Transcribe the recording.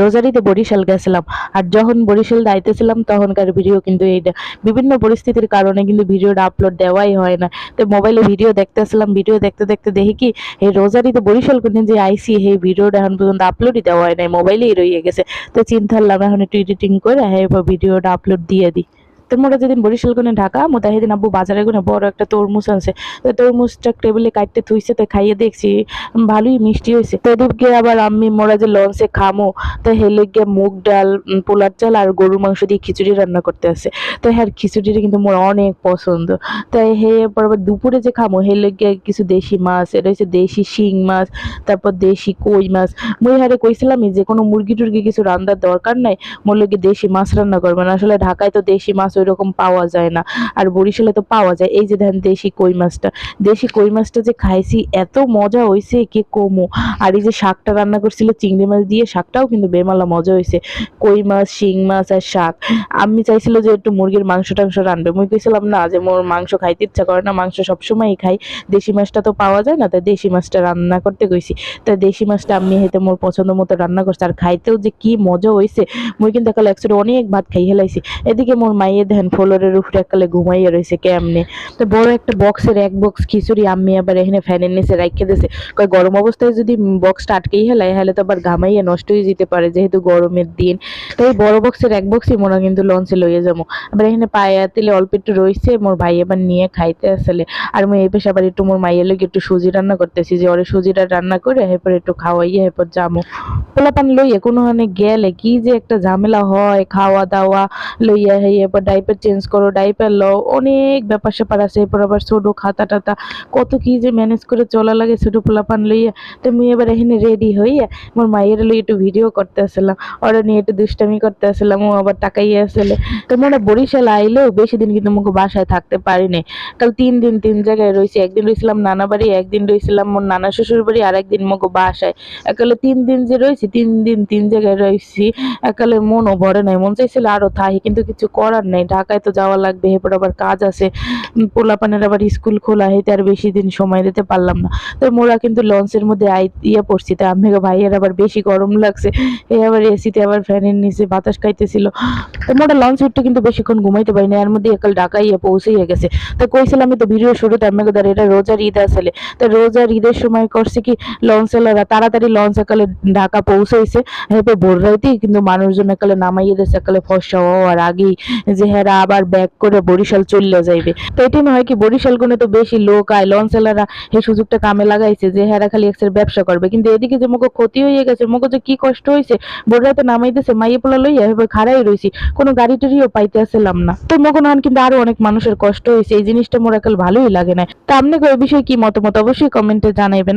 রোজারিতে বরিশাল গেছিলাম। আর যখন বরিশাল যাইতেছিলাম, তখনকার ভিডিও কিন্তু এইটা বিভিন্ন পরিস্থিতির কারণে কিন্তু ভিডিওটা আপলোড দেওয়াই হয় না। তো মোবাইলে ভিডিও দেখতেছিলাম ভিডিও দেখতে দেখতে দেখি কি, এই রোজারিতে বরিশাল কিন্তু যে আইসি, এই ভিডিওটা এখন পর্যন্ত আপলোডই দেওয়া হয় নাই মোবাইলেই রয়ে গেছে। তো চিন্তা করলাম, এখন একটু এডিটিং করে হ্যাঁ ভিডিওটা আপলোড দিয়ে দিই। তো মোটা যেদিন বরিশাল কোনে ঢাকা মোটা সেদিন আব্বু বাজারে কোনে বড় একটা তরমুজ আনছে। তো তরমুজটা টেবিলে কাটতে থুইছে, তো খাইয়ে দেখছি ভালোই মিষ্টি হয়েছে। তো এদিকে আবার আমি মোরা যে লঞ্চে খামো, তো হেলে গিয়ে মুগ ডাল পোলার চাল আর গরুর মাংস দিয়ে খিচুড়ি রান্না করতে আছে তো হ্যাঁ খিচুড়িটা কিন্তু মোর অনেক পছন্দ। তাই হে আবার দুপুরে যে খামো, হেলে গিয়ে কিছু দেশি মাছ, এটা হচ্ছে দেশি শিং মাছ, তারপর দেশি কই মাছ। মুই হারে কইছিলাম যে কোনো মুরগি টুরগি কিছু রান্নার দরকার নাই, মোর লগে দেশি মাছ রান্না করবেন আসলে ঢাকায় তো দেশি মাছ ওই রকম পাওয়া যায় না। আর বরিশালে তো পাওয়া যায়। এই যে দেখেন দেশি কই মাছটা। দেশি কই মাছটা যে খাইছি, এত মজা হয়েছে কি কমু? আর এই যে শাকটা রান্না করছিল, চিংড়ি মাছ দিয়ে, শাকটাও কিন্তু বেমালা মজা হয়েছে কই মাছ, শিং মাছ আর শাক। আমি চাইছিল যে একটু মুরগির মাংস টাংস রানবে। মুই কইছিলাম, না, যে মোর মাংস খাইতে ইচ্ছা করে না, মাংস সবসময়ই খাই। দেশি মাছটা তো পাওয়া যায় না, তাই দেশি মাছটা রান্না করতে কইছি। তাই দেশি মাছটা আমি হেতে মোর পছন্দ মতো রান্না করছি। আর খাইতেও যে কি মজা হয়েছে মুই কিন্তু একালে একসাথে অনেক ভাত খাই হেলাইছি। এদিকে মোর মাইয়ে দেখেন ফ্লোরের উপরে একালে ঘুমাইয়া রয়েছে কেমনে? তো বড় একটা বক্সের এক বক্স খিচুড়ি আমি আবার এখানে ফ্যানের নিচে রাখে দিয়েছে কয় গরম অবস্থায় যদি বক্সটা আটকেই হেলায়, হেলে তো আবার ঘামাইয়া নষ্ট হয়ে যেতে পারে যেহেতু গরমের দিন। তাই বড় বক্সের এক বক্সই মোরা কিন্তু লঞ্চে লইয়ে যাব। আবার এখানে পায়া তেলে অল্প একটু রয়েছে মোর ভাই এবার নিয়ে খাইতে আসলে। আর আমি এই পেশে আবার একটু মোর মাইয়ের লোক একটু সুজি রান্না করতেছি, যে ওরে সুজিটা রান্না করে এরপর একটু খাওয়াইয়া এরপর যাব পোলাপান লইয়া কোনো হানে গেলে কি যে একটা ঝামেলা হয় খাওয়া দাওয়া লইয়া এরপর ডাইপার চেঞ্জ করো ডাইপার লও, অনেক ব্যাপার স্যাপার আছে। এরপর আবার ছোটো খাতা টাতা, কত কি যে ম্যানেজ করে চলা লাগে, ছোটো পোলাপান লইয়া। তো মুই এবার এখানে রেডি হইয়া মোর মায়ের লই একটু ভিডিও করতে আসলাম। ওরা নিয়ে একটু দুষ্টামি করতে আসলাম, ও আবার টাকাইয়ে আসলে। তো মনে বরিশাল আইলেও বেশি দিন কিন্তু মুখ বাসায় থাকতে পারিনি কাল তিন দিন তিন জায়গায় রয়েছি একদিন রয়েছিলাম নানা বাড়ি, একদিন রয়েছিলাম মোর নানা শ্বশুর বাড়ি, আর একদিন মুখ বাসায়। একালে তিন দিন যে রয়েছি তিন দিন তিন জায়গায় রয়েছি একালে মনও ভরে নাই, মন চাইছিল আরও থাকি কিন্তু কিছু করার নেই। ঢাকায় তো যাওয়া লাগবে, এরপর আবার কাজ আছে। পোলাপানের আবার স্কুল খোলা হইতে আর বেশি দিন সময় দিতে পারলাম না। তো মোরা কিন্তু লঞ্চের মধ্যে আই ইয়ে পড়ছি, তা আমি ভাইয়ের আবার বেশি গরম লাগছে। এই আবার এসিতে আবার ফ্যানের নিচে বাতাস খাইতেছিল। তো মোটা লঞ্চ উঠতে কিন্তু বেশিক্ষণ ঘুমাইতে পারি না, এর মধ্যে একাল ঢাকায় ইয়ে পৌঁছেই গেছে। তো কইছিলাম আমি তো ভিডিও শুরুতে, আমি ধর, এটা রোজার ঈদ আসলে তো রোজার ঈদের সময় করছে কি লঞ্চ এলারা তাড়াতাড়ি লঞ্চ একালে ঢাকা পৌঁছাইছে। এরপর ভোর রাইতেই কিন্তু মানুষজন একালে নামাইয়ে দিয়েছে একালে ফর্সা হওয়ার আগেই যে হেরা আবার ব্যাক করে বরিশাল চলে যাইবে। তো এটি হয় কি বরিশাল কোনে তো বেশি লোক আয় লঞ্চ এলারা এই সুযোগটা কামে লাগাইছে যে হেরা খালি এক্সের ব্যবসা করবে। কিন্তু এদিকে যে মুখো ক্ষতি হয়ে গেছে, মুখো যে কি কষ্ট হয়েছে ভোর রাতে নামাইতেছে, মাইয়ে পোলা লইয়া এবার খাড়াই রয়েছি কোনো গাড়ি টাড়িও পাইতে আসলাম না। তো মগন হান কিন্তু আরও অনেক মানুষের কষ্ট হয়েছে এই জিনিসটা মোর একাল ভালোই লাগে না তা আপনি ওই বিষয়ে কি মতামত? অবশ্যই কমেন্টে জানাইবেন।